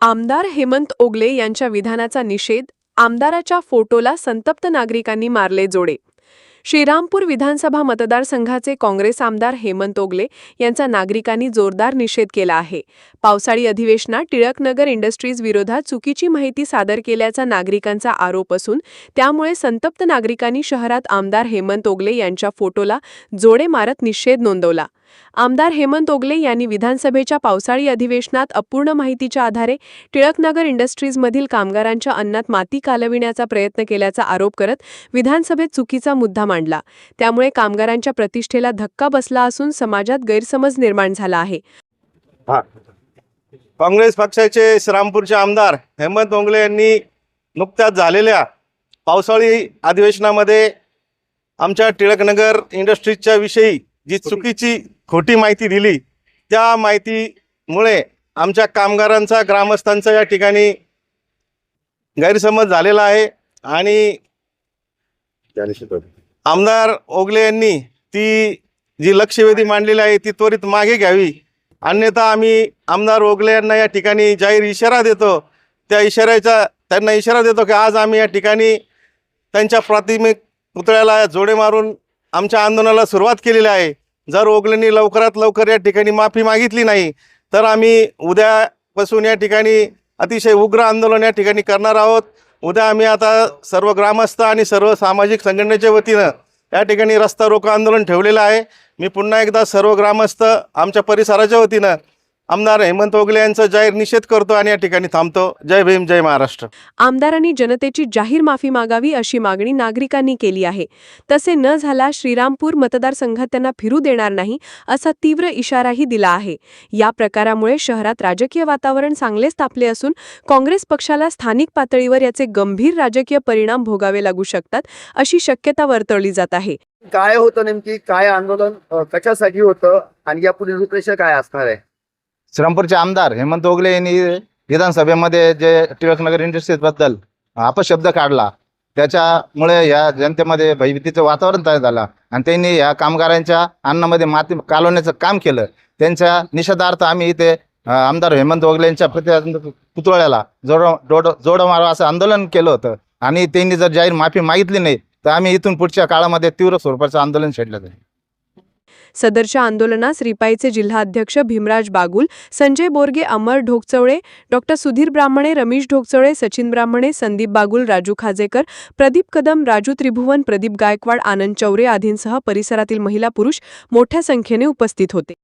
आमदार हेमंत ओगले यांच्या विधानाचा निषेध आमदाराच्या फोटोला संतप्त नागरिकांनी मारले जोडे. श्रीरामपूर विधानसभा मतदारसंघाचे काँग्रेस आमदार हेमंत ओगले यांचा नागरिकांनी जोरदार निषेध केला आहे. पावसाळी अधिवेशनात टिळकनगर इंडस्ट्रीज विरोधात चुकीची माहिती सादर केल्याचा नागरिकांचा आरोप असून त्यामुळे संतप्त नागरिकांनी शहरात आमदार हेमंत ओगले यांच्या फोटोला जोडे मारत निषेध नोंदवला. आमदार हेमंत ओगले यांनी विधानसभेच्या पावसाळी अधिवेशनात अपूर्ण माहितीच्या आधारे टिळकनगर इंडस्ट्रीजमधील कामगारांच्या अन्नात माती कालविण्याचा प्रयत्न केल्याचा आरोप करत विधानसभेत चुकीचा मुद्दा मांडला. त्यामुळे कामगारांच्या प्रतिष्ठेला धक्का बसला असून समाजात गैरसमज निर्माण झाला आहे. काँग्रेस पक्षाचे श्रीरामपूरचे आमदार हेमंत ओंगले यांनी नुकत्याच झालेल्या पावसाळी अधिवेशनामध्ये आमच्या टिळकनगर इंडस्ट्रीजच्या विषयी जी चुकीची खोटी माहिती दिली त्या माहितीमुळे आमच्या कामगारांचा ग्रामस्थांचा या ठिकाणी गैरसमज झालेला आहे. आणि आमदार ओगले यांनी ती जी लक्षवेधी मांडलेली आहे ती त्वरित मागे घ्यावी. अन्यथा आम्ही आमदार ओगले यांना या ठिकाणी जाहीर इशारा देतो. त्या इशाऱ्याचा त्यांना इशारा देतो की आज आम्ही या ठिकाणी त्यांच्या प्राथमिक पुतळ्याला जोडे मारून आमच्या आंदोलनाला सुरुवात केलेली आहे. जर ओगलेंनी लवकरात लवकर या ठिकाणी माफी मागितली नाही तर आम्ही उद्यापासून या ठिकाणी अतिशय उग्र आंदोलन या ठिकाणी करणार आहोत. उद्या आम्ही आता सर्व ग्रामस्थ आणि सर्व सामाजिक संघटनेच्या वतीनं या ठिकाणी रस्ता रोको आंदोलन ठेवलेलं आहे. मी पुन्हा एकदा सर्व ग्रामस्थ आमच्या परिसराच्या वतीनं आमदार हेमंत ओगले यांचा जाहीर निषेध करतो आणि या ठिकाणी थांबतो. जय भीम जय महाराष्ट्र. आमदारांनी जनतेची जाहीर माफी मागावी अशी मागणी नागरिकांनी केली आहे. तसे न झाला श्रीरामपूर मतदारसंघात त्यांना फिरू देणार नाही असा तीव्र इशाराही दिला आहे. या प्रकारामुळे शहरात राजकीय वातावरण चांगलेच तापले असून काँग्रेस पक्षाला स्थानिक पातळीवर याचे गंभीर राजकीय परिणाम भोगावे लागू शकतात अशी शक्यता वर्तवली जात आहे. काय होतं नेमकी? काय आंदोलन कशासाठी होतं? आणि या पुढील रूपरेषा काय असणार आहे? श्रीरामपूरचे आमदार हेमंत ओगले यांनी विधानसभेमध्ये जे टिळकनगर इंडस्ट्रीजबद्दल अपशब्द काढला त्याच्यामुळे या जनतेमध्ये भयभीतीचं वातावरण तयार झालं आणि त्यांनी या कामगारांच्या अन्नामध्ये माती कालवण्याचं काम केलं. त्यांच्या निषेधार्थ आम्ही इथे आमदार हेमंत ओगले यांच्या प्रति पुतळ्याला जोड जोड जोड मारा असं आंदोलन केलं होतं आणि त्यांनी जर जाहीर माफी मागितली नाही तर आम्ही इथून पुढच्या काळामध्ये तीव्र स्वरूपाचं आंदोलन छेडलं जाईल. सदरच्या आंदोलनास रिपाईचे जिल्हाध्यक्ष भीमराज बागुल संजय बोरगे अमर ढोकचवळे डॉक्टर सुधीर ब्राह्मणे रमेश ढोकचवळे सचिन ब्राह्मणे संदीप बागुल राजू खाजेकर प्रदीप कदम राजू त्रिभुवन प्रदीप गायकवाड आनंद चौरे आदींसह परिसरातील महिला पुरुष मोठ्या संख्येने उपस्थित होते.